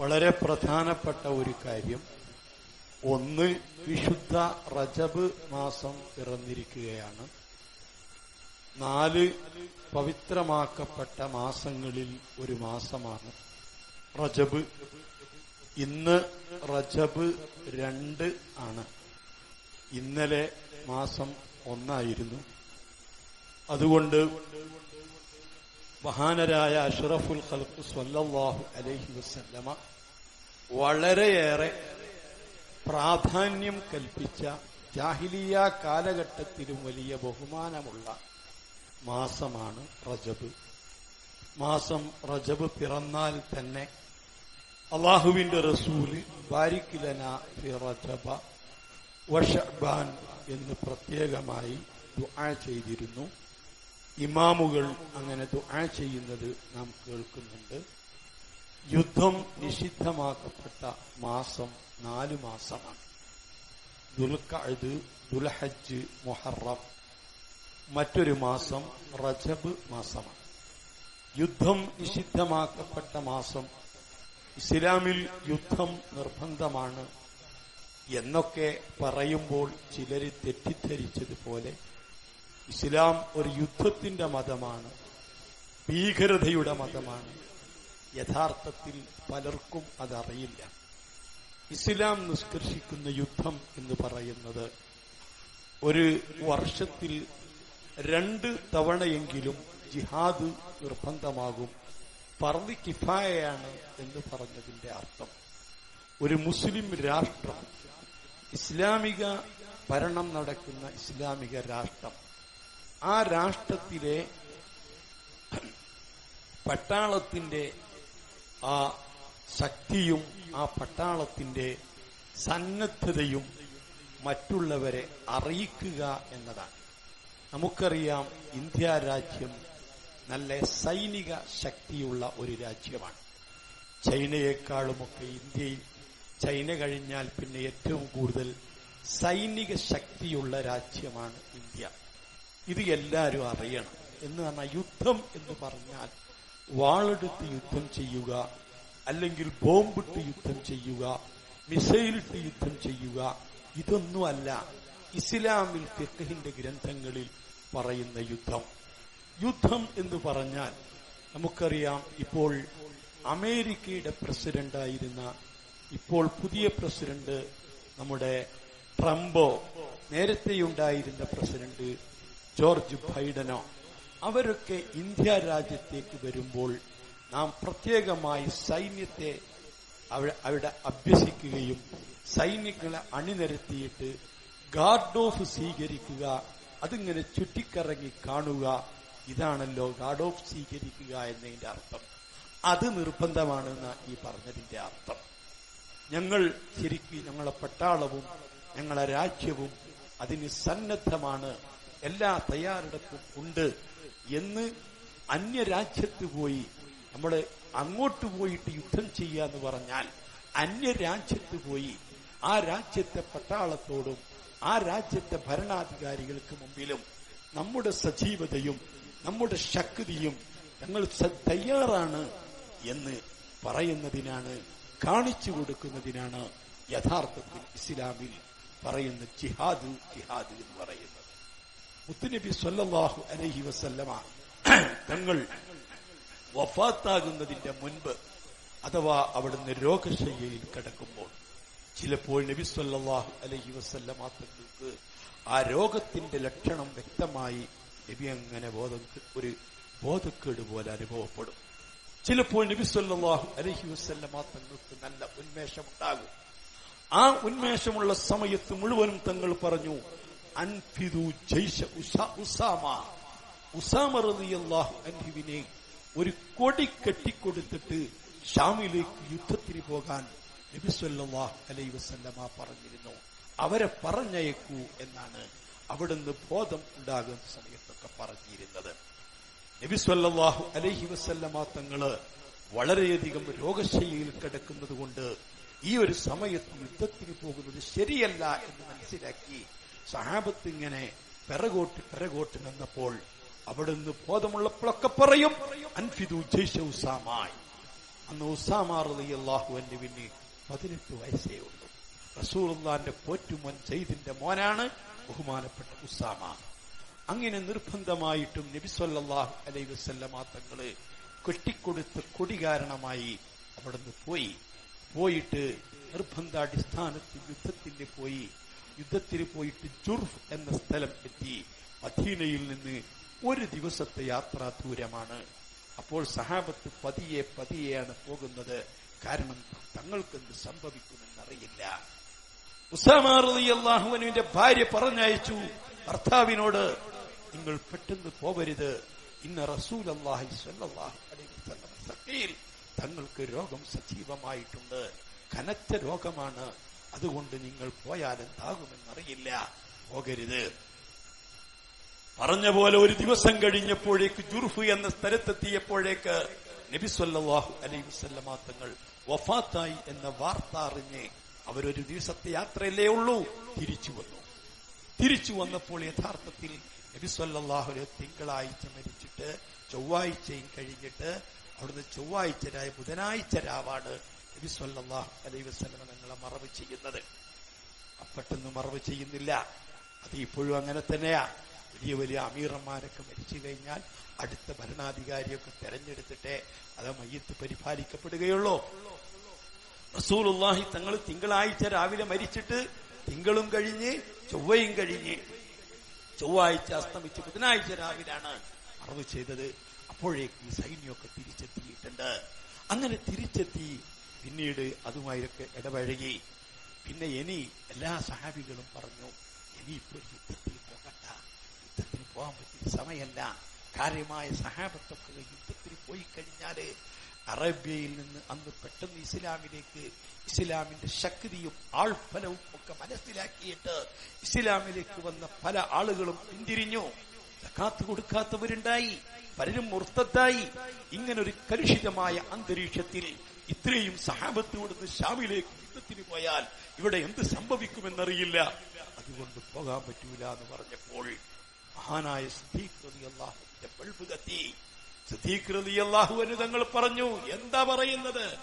വളരെ പ്രധാനപ്പെട്ട ഒരു കാര്യം. ഒന്ന് വിശുദ്ധ റജബ് മാസം പിറന്നിരിക്കുകയാണ്. നാല് പവിത്രമാക്കപ്പെട്ട മാസങ്ങളിൽ ഒരു മാസമാണ് റജബ്. ഇന്ന് റജബ് രണ്ട് ആണ്. ഇന്നലെ മാസം ഒന്നായിരുന്നു. അതുകൊണ്ട് മഹാനരായ അഷറഫുൽ ഖൽഖ് സ്വല്ലല്ലാഹു അലൈഹി വസല്ലമ വളരെയേറെ പ്രാധാന്യം കൽപ്പിച്ച ജാഹിലിയ കാലഘട്ടത്തിലും വലിയ ബഹുമാനമുള്ള മാസമാണ് റജബ്. മാസം റജബ് പിറന്നാൽ തന്നെ അള്ളാഹുവിന്റെ റസൂൽ ബാരിക്കിലന ഫി റജബ വഷബാൻ എന്ന് പ്രത്യേകമായി ദുആ ചെയ്തിരുന്നു. ഇമാമുകൾ അങ്ങനെ ദുആ ചെയ്യുന്നത് നാം കേൾക്കുന്നുണ്ട്. യുദ്ധം നിഷിദ്ധമാക്കപ്പെട്ട മാസം നാലു മാസമാണ്. ദുൽഖഅദ് ദുൽഹജ്ജ് മുഹറം മറ്റൊരു മാസം റജബ് മാസമാണ്. യുദ്ധം നിഷിദ്ധമാക്കപ്പെട്ട മാസം ഇസ്ലാമിൽ യുദ്ധം നിർബന്ധമാണ് എന്നൊക്കെ പറയുമ്പോൾ ചിലര് തെറ്റിദ്ധരിച്ചതുപോലെ ഇസ്ലാം ഒരു യുദ്ധത്തിന്റെ മതമാണ് ഭീകരതയുടെ മതമാണ്. യഥാർത്ഥത്തിൽ പലർക്കും അതറിയില്ല. ഇസ്ലാം നിഷ്കർഷിക്കുന്ന യുദ്ധം എന്ന് പറയുന്നത് ഒരു വർഷത്തിൽ രണ്ട് തവണയെങ്കിലും ജിഹാദ് നിർബന്ധമാകും പറവി കിഫായയാണ് എന്ന് പറഞ്ഞതിന്റെ അർത്ഥം. ഒരു മുസ്ലിം രാഷ്ട്രം ഇസ്ലാമിക ഭരണം നടക്കുന്ന ഇസ്ലാമിക രാഷ്ട്രം ആ രാഷ്ട്രത്തിലെ പട്ടാളത്തിന്റെ ആ ശക്തിയും ആ പട്ടാളത്തിന്റെ സന്നദ്ധതയും മറ്റുള്ളവരെ അറിയിക്കുക എന്നതാണ്. നമുക്കറിയാം ഇന്ത്യ രാജ്യം നല്ല സൈനിക ശക്തിയുള്ള ഒരു രാജ്യമാണ്. ചൈനയെക്കാളുമൊക്കെ ഇന്ത്യയിൽ ചൈന കഴിഞ്ഞാൽ പിന്നെ ഏറ്റവും കൂടുതൽ സൈനിക ശക്തിയുള്ള രാജ്യമാണ് ഇന്ത്യ. ഇത് എല്ലാവരും അറിയണം. എന്ന് പറഞ്ഞാൽ യുദ്ധം എന്ന് പറഞ്ഞാൽ വാളെടുത്ത് യുദ്ധം ചെയ്യുക അല്ലെങ്കിൽ ബോംബിട്ട് യുദ്ധം ചെയ്യുക മിസൈലിട്ട് യുദ്ധം ചെയ്യുക ഇതൊന്നുമല്ല. ഇസ്ലാമിൽ ഫിഖഹിന്റെ ഗ്രന്ഥങ്ങളിൽ പറയുന്ന യുദ്ധം. യുദ്ധം എന്ന് പറഞ്ഞാൽ നമുക്കറിയാം ഇപ്പോൾ അമേരിക്കയുടെ പ്രസിഡന്റായിരുന്ന ഇപ്പോൾ പുതിയ പ്രസിഡന്റ് നമ്മുടെ ട്രംപോ നേരത്തെയുണ്ടായിരുന്ന പ്രസിഡന്റ് ജോർജ് ബൈഡനോ അവരൊക്കെ ഇന്ത്യ രാജ്യത്തേക്ക് വരുമ്പോൾ നാം പ്രത്യേകമായി സൈന്യത്തെ അവിടെ അഭ്യസിക്കുകയും സൈന്യങ്ങളെ അണിനിരത്തിയിട്ട് ഗാർഡ് ഓഫ് സ്വീകരിക്കുക അതിങ്ങനെ ചുറ്റിക്കറങ്ങി കാണുക. ഇതാണല്ലോ ഗാർഡ് ഓഫ് സ്വീകരിക്കുക എന്നതിന്റെ അർത്ഥം. അത് നിർബന്ധമാണെന്ന് ഈ പറഞ്ഞതിന്റെ അർത്ഥം. ഞങ്ങൾ ശരിക്കും ഞങ്ങളെ പട്ടാളവും ഞങ്ങളെ രാജ്യവും അതിന് സന്നദ്ധമാണ് എല്ലാ തയ്യാറെടുപ്പും ഉണ്ട് എന്ന് അന്യരാജ്യത്ത് പോയി നമ്മൾ അങ്ങോട്ട് പോയിട്ട് യുദ്ധം ചെയ്യുക എന്ന് പറഞ്ഞാൽ അന്യരാജ്യത്ത് പോയി ആ രാജ്യത്തെ പട്ടാളത്തോടും ആ രാജ്യത്തെ ഭരണാധികാരികൾക്ക് മുമ്പിലും നമ്മുടെ സജീവതയും നമ്മുടെ ശക്തിയും ഞങ്ങൾ തയ്യാറാണ് എന്ന് പറയുന്നതിനാണ് കാണിച്ചു കൊടുക്കുന്നതിനാണ് യഥാർത്ഥത്തിൽ ഇസ്ലാമിൽ പറയുന്ന ജിഹാദ് ജിഹാദ് എന്ന് പറയുന്നത്. മുത്തുനബി സല്ലാഹു അലഹി വസല്ലമ തങ്ങൾ വഫാത്താകുന്നതിന്റെ മുൻപ് അഥവാ അവിടുന്ന് രോഗശയ്യയിൽ കിടക്കുമ്പോൾ ചിലപ്പോൾ നബി സല്ലാഹു അലഹി വസല്ലമ തങ്ങൾക്ക് ആ രോഗത്തിന്റെ ലക്ഷണം വ്യക്തമായി നബി അങ്ങനെ ബോധം ഒരു ബോധക്കേട് പോലെ അനുഭവപ്പെടും. ചിലപ്പോൾ നബി സല്ലാഹു അലഹി വസല്ലമ തങ്ങൾക്ക് നല്ല ഉന്മേഷമുണ്ടാകും. ആ ഉന്മേഷമുള്ള സമയത്ത് മുഴുവനും തങ്ങൾ പറഞ്ഞു അൻഫിദു ഉസാമ. ഉസാമ അൻഹുവിനെ ഒരു കൊടി കെട്ടിക്കൊടുത്തിട്ട് ഷാമിലേക്ക് യുദ്ധത്തിന് പോകാൻ നബി സല്ലല്ലാഹു അലൈഹി വസല്ലമ പറഞ്ഞിരുന്നു. അവരെ പറഞ്ഞയക്കൂ എന്നാണ് അവിടുന്ന് ബോധം ഉണ്ടാകുന്ന സമയത്തൊക്കെ പറഞ്ഞിരുന്നത്. നബി സല്ലല്ലാഹു അലൈഹി വസല്ലമ തങ്ങൾ വളരെയധികം രോഗശൈലിയിൽ കിടക്കുന്നത് കൊണ്ട് ഈ ഒരു സമയത്ത് യുദ്ധത്തിന് പോകുന്നത് ശരിയല്ല എന്ന് മനസ്സിലാക്കി സഹാബത്ത് ഇങ്ങനെ പിറകോട്ട് പിറകോട്ട് നിന്നപ്പോൾ അവിടുന്ന് ബോധമുള്ളപ്പോഴൊക്കെ പറയും അൻഫിദു ജയ്ഷ ഉസാമായി. അന്ന് പതിനെട്ട് വയസ്സേ ഉള്ളൂ. റസൂറുല്ലാന്റെ പോറ്റുമോൻ ചെയ്തിന്റെ മോനാണ് ബഹുമാനപ്പെട്ട ഉസാമ. അങ്ങനെ നിർബന്ധമായിട്ടും നബിസ്വല്ലാഹു അലൈ വസ്ല്ലമാ തങ്ങൾ കെട്ടിക്കൊടുത്ത കൊടി കാരണമായി അവിടുന്ന് പോയി. പോയിട്ട് നിർബന്ധാടിസ്ഥാനത്തിൽ യുദ്ധത്തിന് പോയി. യുദ്ധത്തിന് പോയിട്ട് ജുർഫ് എന്ന സ്ഥലം എത്തി. മദീനയിൽ നിന്ന് ഒരു ദിവസത്തെ യാത്രാ ദൂരമാണ്. അപ്പോൾ സഹാബത്ത് പതിയെ പതിയെയാണ് പോകുന്നത്. കാരണം തങ്ങൾക്ക് എന്ത് സംഭവിക്കുമെന്നറിയില്ല ഉസാമാറിയാഹുവിന്റെ ഭാര്യ പറഞ്ഞയച്ചു ഭർത്താവിനോട് നിങ്ങൾ പെട്ടെന്ന് പോവരുത്. ഇന്ന് റസൂൽ അള്ളാഹി തങ്ങൾക്ക് രോഗം സജീവമായിട്ടുണ്ട്. കനത്ത രോഗമാണ്. അതുകൊണ്ട് നിങ്ങൾ പോയാൽ എന്താകുമെന്നറിയില്ല പോകരുത്. പറഞ്ഞ പോലെ ഒരു ദിവസം കഴിഞ്ഞപ്പോഴേക്ക് ജുർഫു എന്ന സ്ഥലത്തെത്തിയപ്പോഴേക്ക് നബിസ്വല്ലാഹു അലൈഹി വസല്ലമ തങ്ങൾ വഫാത്തായി എന്ന വാർത്ത അറിഞ്ഞ് അവരൊരു ദിവസത്തെ യാത്രയല്ലേ ഉള്ളൂ തിരിച്ചു വന്നു. തിരിച്ചു വന്നപ്പോൾ യഥാർത്ഥത്തിൽ നബിസ്വല്ലാഹു തിങ്കളാഴ്ച മരിച്ചിട്ട് ചൊവ്വാഴ്ചയും കഴിഞ്ഞിട്ട് അവിടുന്ന് ചൊവ്വാഴ്ചരായ ബുധനാഴ്ച രാവാണ് നബിസ്വല്ലാഹു അലൈഹി വസ്ലമ നിങ്ങളെ മറവ് ചെയ്യുന്നത്. പെട്ടെന്ന് മറവ് ചെയ്യുന്നില്ല. അത് ഇപ്പോഴും അങ്ങനെ തന്നെയാ. വലിയ വലിയ അമീറന്മാരൊക്കെ മരിച്ചു കഴിഞ്ഞാൽ അടുത്ത ഭരണാധികാരിയൊക്കെ തെരഞ്ഞെടുത്തിട്ടേ അത് മയ്യത്ത് പരിപാലിക്കപ്പെടുകയുള്ളൂ. റസൂലുള്ളാഹി തങ്ങൾ തിങ്കളാഴ്ച രാവിലെ മരിച്ചിട്ട് തിങ്കളും കഴിഞ്ഞ് ചൊവ്വയും കഴിഞ്ഞ് ചൊവ്വാഴ്ച അസ്തമിച്ച് ബുധനാഴ്ച രാവിലാണ് മറവ് ചെയ്തത്. അപ്പോഴേക്ക് സൈന്യമൊക്കെ തിരിച്ചെത്തിയിട്ടുണ്ട്. അങ്ങനെ തിരിച്ചെത്തി പിന്നീട് അതുമായൊക്കെ ഇടപഴകി. പിന്നെ ഇനി എല്ലാ സഹാബികളും പറഞ്ഞു ഇനിയിപ്പോൾ യുദ്ധത്തിൽ പോകണ്ട. യുദ്ധത്തിന് പോകാൻ പറ്റിയ സമയമല്ല. കാര്യമായ സഹാബത്തൊക്കെ യുദ്ധത്തിന് പോയി കഴിഞ്ഞാൽ അറേബ്യയിൽ നിന്ന് അന്ന് പെട്ടെന്ന് ഇസ്ലാമിലേക്ക് ഇസ്ലാമിന്റെ ശക്തിയും ആൾഫലവും ഒക്കെ മനസ്സിലാക്കിയിട്ട് ഇസ്ലാമിലേക്ക് വന്ന പല ആളുകളും പിന്തിരിഞ്ഞു. കാത്തു കൊടുക്കാത്തവരുണ്ടായി. പലരും മുർത്തത്തായി ഇങ്ങനൊരു കലുഷിതമായ അന്തരീക്ഷത്തിൽ ഇത്രയും സഹാബത്തോടുന്ന് ഷാമിലേക്ക് യുദ്ധത്തിന് പോയാൽ ഇവിടെ എന്ത് സംഭവിക്കുമെന്നറിയില്ല. അതുകൊണ്ട് പോകാൻ പറ്റൂല എന്ന് പറഞ്ഞപ്പോൾ മഹാനായ അള്ളാഹുവിന് തങ്ങൾ പറഞ്ഞു എന്താ പറയുന്നത്?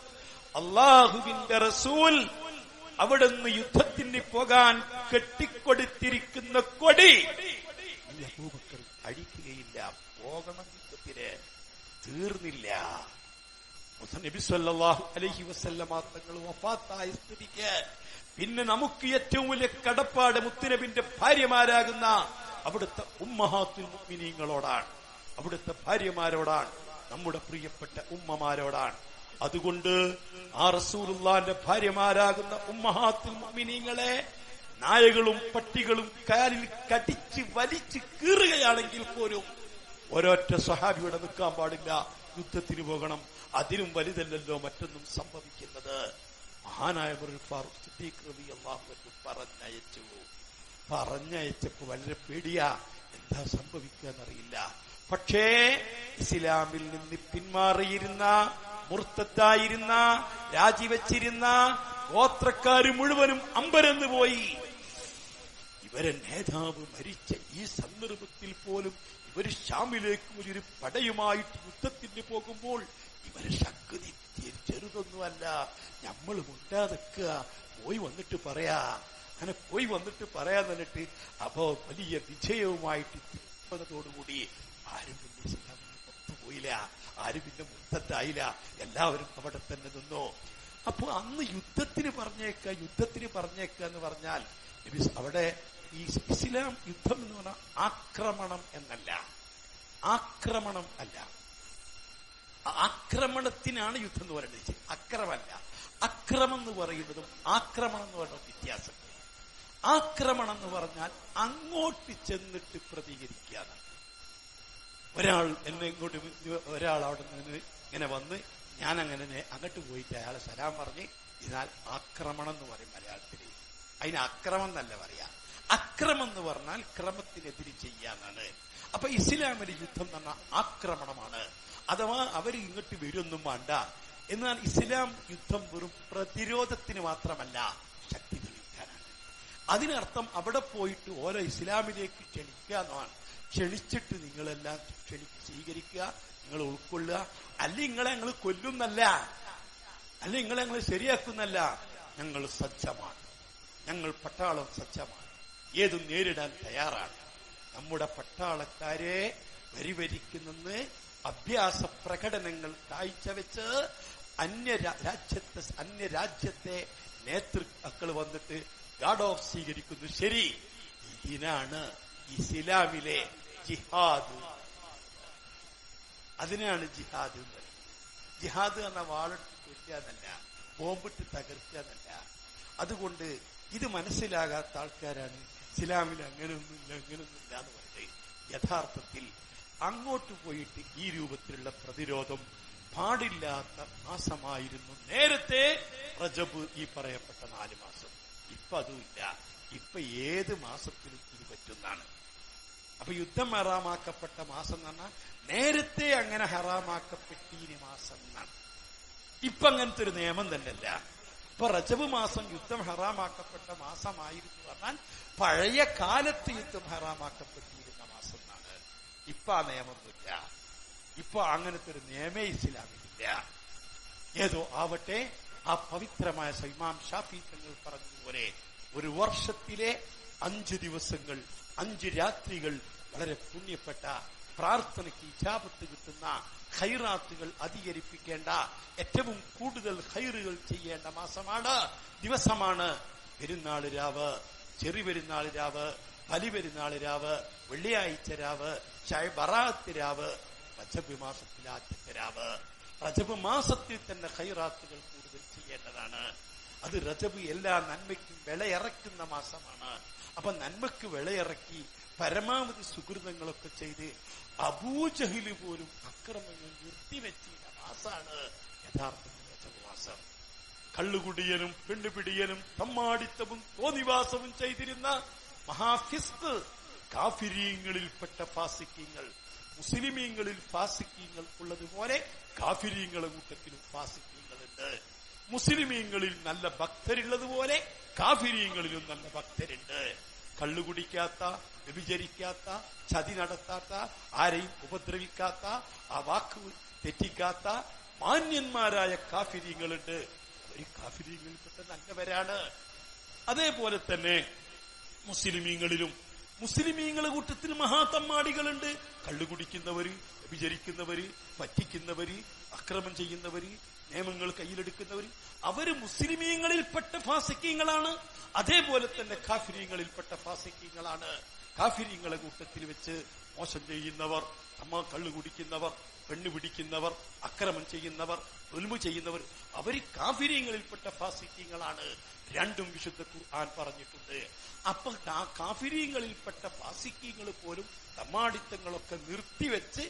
അള്ളാഹുവിന്റെ റസൂൽ അവിടുന്ന് യുദ്ധത്തിന് പോകാൻ കെട്ടിക്കൊടുത്തിരിക്കുന്ന കൊടി. അഴിക്കുകയില്ല പോകണം യുദ്ധത്തിന്. തീർന്നില്ല. നബി സല്ലല്ലാഹു അലൈഹി വസല്ലമ സ്ഥിതിക്ക്. പിന്നെ നമുക്ക് ഏറ്റവും വലിയ കടപ്പാട് മുത്തുനബിന്റെ ഭാര്യമാരാകുന്ന അവിടുത്തെ ഉമ്മഹാത്തുൽ മുഅ്മിനീങ്ങളോടാണ്. അവിടുത്തെ ഭാര്യമാരോടാണ്. നമ്മുടെ പ്രിയപ്പെട്ട ഉമ്മമാരോടാണ്. അതുകൊണ്ട് ആ റസൂലുള്ളാന്റെ ഭാര്യമാരാകുന്ന ഉമ്മഹാത്തുൽ മുഅ്മിനീങ്ങളെ നായകളും പട്ടികളും കാലിൽ കടിച്ച് വലിച്ച് കീറുകയാണെങ്കിൽ പോലും ഒരൊറ്റ സഹാബിയുടെ നിൽക്കാൻ പാടില്ല. യുദ്ധത്തിന് പോകണം. അതിനും വലുതല്ലല്ലോ മറ്റൊന്നും സംഭവിക്കുന്നത്. മഹാനായ പറഞ്ഞയച്ചു. പറഞ്ഞയച്ചപ്പോ വളരെ പേടിയാ. എന്താ സംഭവിക്കുക എന്നറിയില്ല. പക്ഷേ ഇസ്ലാമിൽ നിന്ന് പിന്മാറിയിരുന്ന മുർത്തത്തായിരുന്ന രാജിവെച്ചിരുന്ന ഗോത്രക്കാര് മുഴുവനും അമ്പരന്ന് പോയി. ഇവരെ നേതാവ് മരിച്ച ഈ സന്ദർഭത്തിൽ പോലും ഇവർ ഷാമിലേക്ക് ഒരു പടയുമായിട്ട് യുദ്ധത്തിന് പോകുമ്പോൾ ഇവരെ ശക്തി ചെറുതൊന്നുമല്ല. നമ്മൾ മുണ്ടാതെക്കുക പോയി വന്നിട്ട് പറയാ. അങ്ങനെ പോയി വന്നിട്ട് പറയാൻ എന്നിട്ട് അപ്പോ വലിയ വിജയവുമായിട്ട് തിരുപ്പതോടുകൂടി ആരും പിന്നെ പോയില്ല. ആരും പിന്നെ മുത്തത്തായില്ല. എല്ലാവരും അവിടെ തന്നെ നിന്നു. അപ്പൊ അന്ന് യുദ്ധത്തിന് പറഞ്ഞേക്ക യുദ്ധത്തിന് പറഞ്ഞേക്ക എന്ന് പറഞ്ഞാൽ അവിടെ ഈ ഇസ്ലാം യുദ്ധം എന്ന് പറഞ്ഞാൽ ആക്രമണം എന്നല്ല. ആക്രമണം അല്ല. ആക്രമണത്തിനാണ് യുദ്ധം എന്ന് പറയുന്നത് അക്രമല്ല അക്രമം എന്ന് പറയുന്നതും ആക്രമണം എന്ന് പറയുന്ന വ്യത്യാസം. ആക്രമണം എന്ന് പറഞ്ഞാൽ അങ്ങോട്ട് ചെന്നിട്ട് പ്രതികരിക്കാണ് ഒരാൾ എന്നെ ഇങ്ങോട്ട് ഒരാൾ അവിടെ നിന്ന് ഇങ്ങനെ വന്ന് ഞാൻ അങ്ങനെ അങ്ങോട്ട് പോയിട്ട് അയാളെ സലാം പറഞ്ഞ് ഇതിനാൽ ആക്രമണം എന്ന് പറയും മലയാളത്തിൽ അതിന് അക്രമം എന്നല്ല പറയാ. അക്രമം എന്ന് പറഞ്ഞാൽ ക്രമത്തിനെതിരെ ചെയ്യാന്നാണ് അപ്പൊ ഇസ്ലാമിലെ യുദ്ധം എന്ന് പറഞ്ഞാൽ ആക്രമണമാണ്. അഥവാ അവർ ഇങ്ങോട്ട് വരുമൊന്നും വേണ്ട. എന്നാൽ ഇസ്ലാം യുദ്ധം വെറും പ്രതിരോധത്തിന് മാത്രമല്ല ശക്തി തെളിയിക്കാനാണ്. അതിനർത്ഥം അവിടെ പോയിട്ട് ഓരോ ഇസ്ലാമിലേക്ക് ക്ഷണിക്കുക എന്നാണ് ക്ഷണിച്ചിട്ട് നിങ്ങളെല്ലാം ക്ഷണി സ്വീകരിക്കുക നിങ്ങൾ ഉൾക്കൊള്ളുക. അല്ലെങ്കിൽ നിങ്ങളെ ഞങ്ങൾ കൊല്ലുന്നല്ല. അല്ല നിങ്ങളെ ഞങ്ങൾ ശരിയാക്കുന്നല്ല. ഞങ്ങൾ സജ്ജമാണ്. ഞങ്ങൾ പട്ടാളം സജ്ജമാണ്. ഏതും നേരിടാൻ തയ്യാറാണ്. നമ്മുടെ പട്ടാളക്കാരെ പരിവരിക്കുന്നെന്ന് അഭ്യാസ പ്രകടനങ്ങൾ കാഴ്ചവെച്ച് അന്യ രാജ്യത്തെ അന്യ രാജ്യത്തെ നേതൃക്കൾ വന്നിട്ട് ഗാർഡ് ഓഫ് സ്വീകരിക്കുന്നു. ശരി ഇതിനാണ് ഇസ്ലാമിലെ ജിഹാദ്. അതിനാണ് ജിഹാദ് എന്ന് പറയുന്നത്. ജിഹാദ് എന്ന വാളിട്ട് കൊല്ലുക എന്നല്ല ബോംബിട്ട് തകർക്കുക അതുകൊണ്ട് ഇത് മനസ്സിലാകാത്ത ആൾക്കാരാണ് ഇസ്ലാമിൽ അങ്ങനെയൊന്നുമില്ല അങ്ങനെയൊന്നുമില്ല എന്ന് പറയുന്നത് യഥാർത്ഥത്തിൽ അങ്ങോട്ട് പോയിട്ട് ഈ രൂപത്തിലുള്ള പ്രതിരോധം പാടില്ലാത്ത മാസമായിരുന്നു. നേരത്തെ റജബ് ഈ പറയപ്പെട്ട നാല് മാസം. ഇപ്പൊ അതുമില്ല. ഇപ്പൊ ഏത് മാസത്തിലും ഇത് പറ്റുന്നതാണ്. അപ്പൊ യുദ്ധം ഹറാമാക്കപ്പെട്ട മാസം എന്ന് പറഞ്ഞാൽ നേരത്തെ അങ്ങനെ ഹറാമാക്കപ്പെട്ടീന് മാസം എന്നാണ്. ഇപ്പൊ അങ്ങനത്തെ ഒരു നിയമം തന്നെയല്ല. ഇപ്പൊ റജബ് മാസം യുദ്ധം ഹറാമാക്കപ്പെട്ട മാസമായിരുന്നു പറഞ്ഞാൽ പഴയ കാലത്ത് യുദ്ധം ഹറാമാക്കപ്പെട്ടിരുന്ന മാസം എന്നാണ് ഇപ്പൊ ആ നിയമമില്ല. ഇപ്പൊ അങ്ങനത്തെ ഒരു നിയമേ ഇസ്ലാമില്ല ഏതോ ആവട്ടെ ആ പവിത്രമായ സൈമാം ഷാഫി തങ്ങൾ പറഞ്ഞതുപോലെ ഒരു വർഷത്തിലെ അഞ്ച് ദിവസങ്ങൾ അഞ്ച് രാത്രികൾ വളരെ പുണ്യപ്പെട്ട പ്രാർത്ഥനയ്ക്ക് ഇജാപത്ത് കിട്ടുന്ന ഖൈറാത്തുകൾ അധികരിപ്പിക്കേണ്ട ഏറ്റവും കൂടുതൽ ഖൈറുകൾ ചെയ്യേണ്ട മാസമാണ് ദിവസമാണ്. പെരുന്നാൾ രാവ് ചെറി പെരുന്നാൾ രാവ് ബലി പെരുന്നാൾ രാവ് വെള്ളിയാഴ്ച രാവ് ബറാത്ത് രാവ് റജബ് മാസത്തിലെ ആദ്യത്തെ രാവ്. റജബ് മാസത്തിൽ തന്നെ ഖൈറാത്തുകൾ കൂടുതൽ ചെയ്യേണ്ടതാണ്. അത് റജബ് എല്ലാ നന്മയ്ക്കും വിളയിറക്കുന്ന മാസമാണ്. അപ്പൊ നന്മയ്ക്ക് വിളയിറക്കി പരമാവധി സുഹൃതങ്ങളൊക്കെ ചെയ്ത് അബൂജഹിൽ പോലും അക്രമങ്ങൾ നിർത്തിവെച്ച വാസാണ് യഥാർത്ഥ മാസം കള്ളുകുടിയനും പെണ്ണുപിടിയനും തമ്മാടിത്തവും തോന്നിവാസവും ചെയ്തിരുന്ന മഹാഫിസ്ക് കാഫിരീങ്ങളിൽപ്പെട്ട ഫാസിക്കീങ്ങൾ മുസ്ലിമീങ്ങളിൽ ഫാസിക്കീങ്ങൾ ഉള്ളതുപോലെ കാഫിരീങ്ങളെ കൂട്ടത്തിലും ഫാസിക്കീങ്ങളുണ്ട്. മുസ്ലിമീങ്ങളിൽ നല്ല ഭക്തരുള്ളതുപോലെ കാഫിരീങ്ങളിലും നല്ല ഭക്തരുണ്ട്. കള്ളുകുടിക്കാത്ത വ്യഭിചരിക്കാത്ത ചതി നടത്താത്ത ആരെയും ഉപദ്രവിക്കാത്ത ആ വാക്ക് തെറ്റിക്കാത്ത മാന്യന്മാരായ കാഫിര്യങ്ങളുണ്ട് ഒരു കാഫിരീങ്ങളിൽപ്പെട്ട നല്ലവരാണ്. അതേപോലെ തന്നെ മുസ്ലിമീങ്ങളിലും മുസ്ലിമീങ്ങളെ കൂട്ടത്തിൽ മഹാതമ്മാടികളുണ്ട്. കള്ളു വിചരിക്കുന്നവര് പറ്റിക്കുന്നവര് അക്രമം ചെയ്യുന്നവര് നിയമങ്ങൾ കയ്യിലെടുക്കുന്നവര് അവർ മുസ്ലിമീങ്ങളിൽപ്പെട്ട ഫാസിക്കീങ്ങളാണ്. അതേപോലെ തന്നെ കാഫിരീങ്ങളിൽപ്പെട്ട ഫാസിക്കീങ്ങളാണ്. കാഫിരീങ്ങളെ കൂട്ടത്തിൽ വെച്ച് മോശം ചെയ്യുന്നവർ. അമ്മ കള്ളു കുടിക്കുന്നവർ പെണ്ണു പിടിക്കുന്നവർ അക്രമം ചെയ്യുന്നവർ ഒൽമു ചെയ്യുന്നവർ അവർ കാഫിരീങ്ങളിൽപ്പെട്ട ഫാസിക്കങ്ങളാണ്. രണ്ടും വിശുദ്ധ ഖുർആൻ പറഞ്ഞിട്ടുണ്ട്. അപ്പൊ ആ കാഫിരീങ്ങളിൽപ്പെട്ട ഫാസിക്കീങ്ങൾ പോലും തമാടിത്തങ്ങളൊക്കെ നിർത്തിവെച്ച്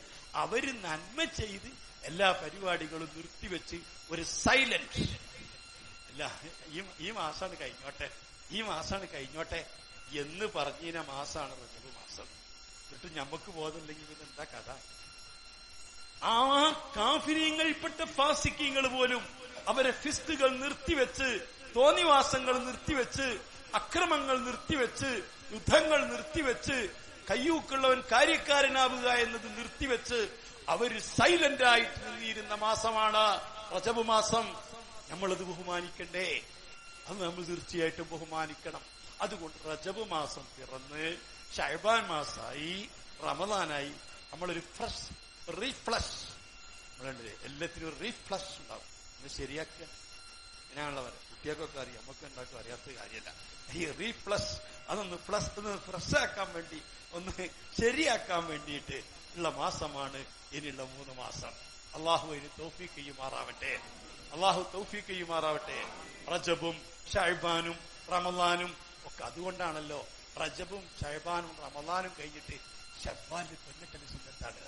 അവർ നന്മ ചെയ്ത് എല്ലാ പരിപാടികളും നിർത്തിവെച്ച് ഒരു സൈലന്റ് അല്ല ഈ മാസമാണ് കഴിഞ്ഞോട്ടെ. ഈ മാസമാണ് കഴിഞ്ഞോട്ടെ എന്ന് പറഞ്ഞ മാസാണ് റജബ് മാസം. എന്നിട്ട് ഞമ്മക്ക് ബോധമില്ലെങ്കിൽ പിന്നെ എന്താ കഥ? ആ കാഫിര്യങ്ങൾപ്പെട്ട ഫാസിക്കീങ്ങൾ പോലും അവരെ ഫിസ്റ്റുകൾ നിർത്തിവെച്ച് തോന്നിവാസങ്ങൾ നിർത്തിവെച്ച് അക്രമങ്ങൾ നിർത്തിവെച്ച് യുദ്ധങ്ങൾ നിർത്തിവെച്ച് കയ്യൂക്കുള്ളവൻ കാര്യക്കാരനാവുക എന്നത് നിർത്തിവെച്ച് അവർ സൈലന്റ് ആയിട്ട് നിന്നിരുന്ന മാസമാണ് റജബ് മാസം. നമ്മളത് ബഹുമാനിക്കണ്ടേ? അത് നമ്മൾ തീർച്ചയായിട്ടും ബഹുമാനിക്കണം. അതുകൊണ്ട് റജബ് മാസം പിറന്ന് ഷൈബാൻ മാസമായി റമദാനായി നമ്മളൊരു ഫ്രഷ് റീഫ്ലഷ് നമ്മളുണ്ട് എല്ലാത്തിനും ഒരു റീഫ്ലഷ് ഉണ്ടാവും. ഒന്ന് ശരിയാക്കുക. അങ്ങനെയാണുള്ളവർ കുട്ടികൾക്കൊക്കെ അറിയാം. നമുക്ക് ഉണ്ടാക്കും അറിയാത്ത കാര്യമല്ല. ഈ റീഫ്ലഷ് അതൊന്ന് പ്ലസ് ഒന്ന് ഫ്രഷ് ആക്കാൻ വേണ്ടി ഒന്ന് ശരിയാക്കാൻ വേണ്ടിയിട്ട് ഉള്ള മാസമാണ് ഇനിയുള്ള മൂന്ന് മാസം. അള്ളാഹു അതിന് തൗഫീക്ക് ചെയ്യുമാറാവട്ടെ. അള്ളാഹു തൗഫീക്ക് ചെയ്യുമാറാവട്ടെ. റജബും ഷൈബാനും റമദാനും ഒക്കെ അതുകൊണ്ടാണല്ലോ റജബും ഷൈബാനും റമദാനും കഴിഞ്ഞിട്ട് ഷബ്ബാന്റെ പെണ്ണിട്ടൽ സുന്നത്താണ്.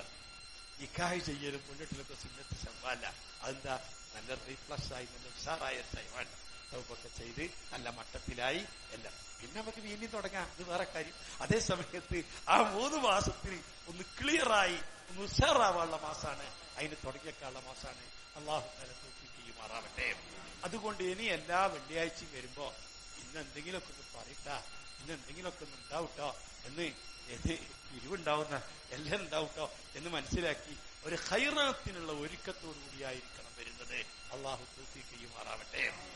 ഇക്കായ് ചെയ്യലും പൊന്നിട്ടിലൊക്കെ സുന്നത്ത് ഷബ്ബാല അതെന്താ? നല്ല റീപ്ലസ് ആയി നല്ല ഉഷാറായ ടൈമാണ് ഒക്കെ ചെയ്ത് നല്ല മട്ടത്തിലായി എല്ലാം. പിന്നെ നമുക്ക് വീണ്ടും തുടങ്ങാം. അത് വേറെ കാര്യം. അതേ സമയത്ത് ആ മൂന്ന് മാസത്തിൽ ഒന്ന് ക്ലിയറായി ഒന്ന് ഉഷാറാവാനുള്ള മാസമാണ് അതിന് തുടങ്ങിയേക്കാനുള്ള മാസമാണ് അള്ളാഹു തല തൂപ്പിക്കുകയും മാറാവട്ടെ അതുകൊണ്ട് ഇനി എല്ലാ വെള്ളിയാഴ്ചയും വരുമ്പോ ഇന്ന് എന്തെങ്കിലുമൊക്കെ പറയട്ടാ. ഇന്ന് എന്തെങ്കിലുമൊക്കെ ഒന്ന് ഉണ്ടാവട്ടോ? എന്ന് ഇത് പിരിവുണ്ടാവുന്ന എല്ലാം ഉണ്ടാവട്ടോ? എന്ന് മനസ്സിലാക്കി ഒരു ഹൈറാത്തിനുള്ള ഒരുക്കത്തോടു കൂടിയായിരിക്കണം വരുന്നത്. അള്ളാഹു തൂക്കി ചെയ്യുമാറാവട്ടെ.